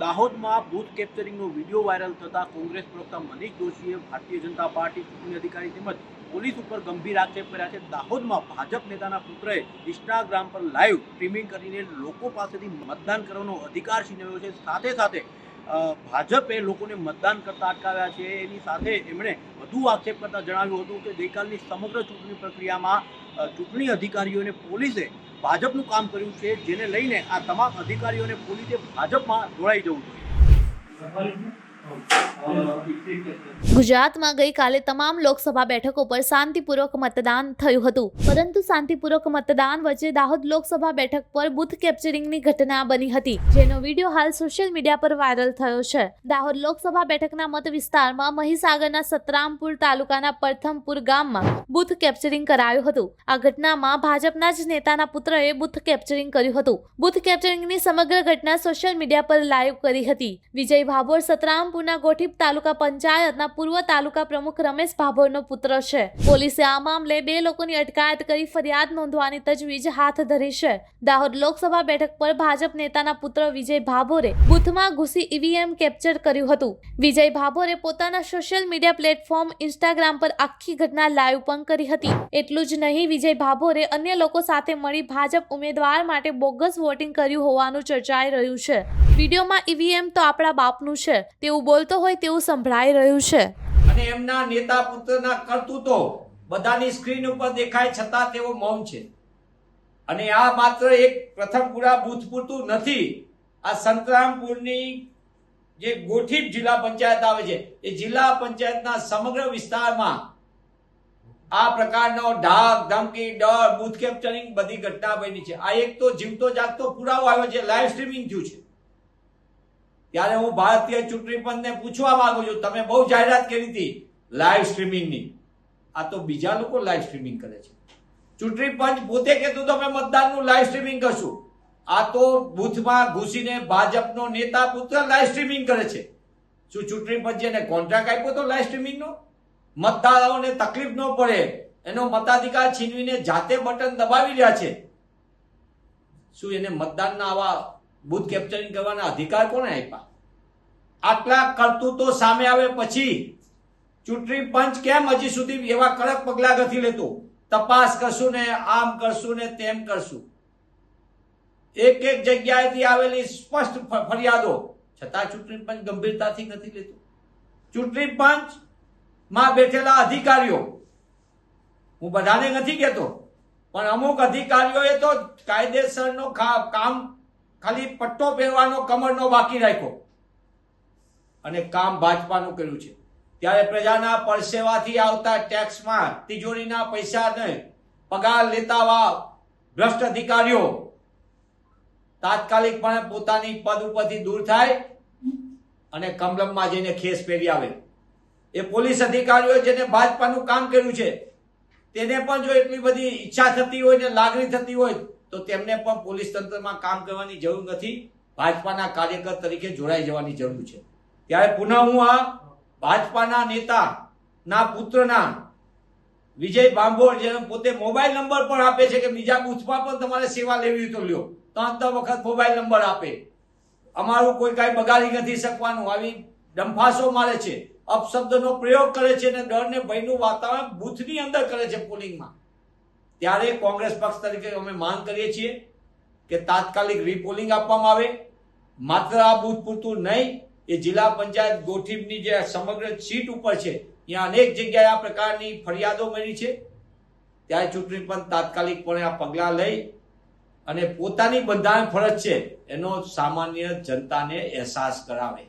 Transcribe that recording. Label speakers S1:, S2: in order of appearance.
S1: દાહોદમાં booth કેપ્ચરિંગનો video viral થતા કોંગ્રેસ પ્રવક્તા મનીષ જોશીએ ભારતીય જનતા પાર્ટી ચૂંટણી અધિકારી તેમજ પોલીસ ઉપર ગંભીર આક્ષેપ કર્યા છે. દાહોદમાં ભાજપ નેતાના પુત્રએ ઇન્સ્ટાગ્રામ પર લાઈવ સ્ટ્રીમિંગ કરીને લોકો પાસેથી મતદાન કરવાનો અધિકાર છીનવ્યો છે. સાથે સાથે ભાજપે લોકોને મતદાન કરતા અટકાવ્યા છે. એની સાથે એમણે વધુ આક્ષેપ કરતા જણાવ્યું હતું કે ગઈકાલની સમગ્ર ચૂંટણી પ્રક્રિયામાં ચૂંટણી અધિકારીઓને પોલીસે ભાજપનું કામ કર્યું છે જેને લઈને આ તમામ અધિકારીઓને પોલીસે ભાજપમાં જોડાઈ જવું જોઈએ.
S2: ગુજરાતમાં ગઈકાલે તમામ લોકસભા બેઠકો પર શાંતિપૂર્વક મતદાન થયું હતું. પરંતુ શાંતિપૂર્વક મતદાન વચ્ચે દાહોદ લોકસભા બેઠક પર બુથ કેપ્ચરિંગની ઘટના બની હતી, જેનો વીડિયો હાલ સોશિયલ મીડિયા પર વાયરલ થયો છે. દાહોદ લોકસભા બેઠકના મત વિસ્તારમાં મહીસાગરના સતરામપુર તાલુકાના પ્રથમપુર ગામમાં બુથ કેપ્ચરિંગ કરાયું હતું. આ ઘટનામાં ભાજપના જ નેતાના પુત્રએ બુથ કેપ્ચરિંગ કર્યું હતું. બુથ કેપ્ચરિંગની સમગ્ર ઘટના સોશિયલ મીડિયા પર લાઈવ કરી હતી. વિજય ભાભોર સતરામપુરના ગોઠીપ તાલુકા પંચાયતના પૂર્વ તાલુકા પ્રમુખ રમેશ ભાભોરનો પુત્ર છે. પોલીસે આ મામલે બે લોકોની અટકાયત કરી ફરિયાદ નોંધવાની તજવીજ હાથ ધરી છે. દાહોદ લોકસભા બેઠક પર ભાજપ નેતાના પુત્ર વિજય ભાભોરે બુથમાં ઘૂસી ઈવીએમ કેપ્ચર કર્યું હતું. વિજય ભાભોરે પોતાના સોશિયલ મીડિયા પ્લેટફોર્મ ઇન્સ્ટાગ્રામ પર આખી ઘટના લાઈવ પણ કરી હતી. એટલું જ નહીં, વિજય ભાભોરે અન્ય લોકો સાથે મળી ભાજપ ઉમેદવાર માટે બોગસ વોટિંગ કર્યું હોવાનું ચર્ચાઈ રહ્યું છે. વિડીયોમાં ઈવીએમ તો આપણા બાપનું છે. તેવું બોલતો હોય તેવું સંભળાઈ રહ્યું છે.
S3: અને એમના નેતા પુત્રના કરતૂતો બધાની સ્ક્રીન ઉપર દેખાય છતાં તેઓ મૌન છે. અને આ માત્ર એક પ્રથમપુરા બુથ પૂરતું નથી, આ સંતરામપુરની જે ગોઠીપ જિલ્લા પંચાયત આવે છે, એ જિલ્લા પંચાયતના સમગ્ર વિસ્તારમાં આ પ્રકારનો ઢાક, ધમકી, ડર, બુથ કેપ્ચરિંગ બધી ઘટના બની છે. આ એક તો જીવતો જાગતો પુરાવો આવ્યો છે, લાઈવ સ્ટ્રીમિંગ થયું છે. ત્યારે હું ભારતીય ચૂંટણી પંચને પૂછવા માંગુ છું, તમે બહુ જાહેરાત કરી હતી લાઈવ સ્ટ્રીમિંગની આ તો બીજા લોકો લાઈવ સ્ટ્રીમિંગ કરે છે. ચૂંટણી પંચ પોતે કહેતું તમે મતદાનનું લાઈવ સ્ટ્રીમિંગ કરશું. આ તો બૂથમાં ઘૂસીને ભાજપનો નેતા પુત્ર લાઈવ સ્ટ્રીમિંગ કરે છે. શું ચૂંટણી પંચે એને કોન્ટ્રાક્ટ આપ્યો તો લાઈવ સ્ટ્રીમિંગનો મતદારોને તકલીફ ન પડે. એનો મતાધિકાર છીનવીને જાતે બટન દબાવી રહ્યા છે. શું એને મતદાનના આવા બૂથ કેપ્ચરિંગ કરવાના અધિકાર કોને આપ્યા? આટલા કરતૂતો સામે આવે પછી ચૂંટણી પંચ કેમ હજી સુધી એવા કડક પગલા નથી લેતું? તપાસ કરશું ને આમ કરશું ને તેમ કરશું. એક એક જગ્યાએથી આવેલી સ્પષ્ટ ફરિયાદો. છતાં ચૂંટણી પંચ ગંભીરતાથી નથી લેતું. ચૂંટણી પંચમાં બેઠેલા અધિકારીઓ, હું બધાને નથી કહેતો, પણ અમુક અધિકારીઓએ તો કાયદેસરનો કામ ખાલી પટ્ટો પહેરવાનો કમરનો બાકી રાખ્યો. અને કામ ભાજપાનું કર્યું છે. ત્યારે પ્રજાના પરસેવાથી આવતા ટેક્સમાં તિજોરીના પૈસાને પગાર લેતાવા ભ્રષ્ટ અધિકારીઓ તાત્કાલિકપણે પોતાની પદ ઉપરથી દૂર થાય અને કમલમમાં જઈને ખેસ પહેરી આવે. એ પોલીસ અધિકારીઓ જેને ભાજપાનું કામ કર્યું છે, તેને પણ જો એટલી બધી ઈચ્છા થતી હોય ને લાગણી થતી હોય, તો તેમને પણ પોલીસ તંત્રમાં કામ કરવાની જરૂર નથી. ભાજપાના કાર્યકર તરીકે જોડાઈ જવાની જરૂર છે. ત્યારે પુનઃ હું આ ભાજપાના નેતા ના પુત્રના વિજય બાંભોર જેને પોતે મોબાઈલ નંબર પણ આપે છે કે બીજા બૂથમાં પણ તમારે સેવા લેવી તો લ્યો. ત્રણ ત્રણ વખત મોબાઈલ નંબર આપે. અમારું કોઈ કાંઈ બગાડી નથી શકવાનું. આવી ડંફાસો મારે છે. અપશબ્દનો પ્રયોગ કરે છે અને ડર ને ભયનું વાતાવરણ બૂથની અંદર કરે છે પોલિંગમાં. ત્યારે કોંગ્રેસ પક્ષ તરીકે અમે માંગ કરીએ છીએ કે તાત્કાલિક રીપોલિંગ આપવામાં આવે. માત્ર આ બૂથ પૂરતું નહીં એ જિલ્લા પંચાયત ગોઠીબની જે સમગ્ર સીટ ઉપર છે, ત્યાં અનેક જગ્યાએ આ પ્રકારની ફરિયાદો મળી છે. ત્યારે ચૂંટણી પંચ તાત્કાલિકપણે આ પગલાં લઈ અને પોતાની બંધારણ ફરજ છે, એનો સામાન્ય જનતાને અહેસાસ કરાવે.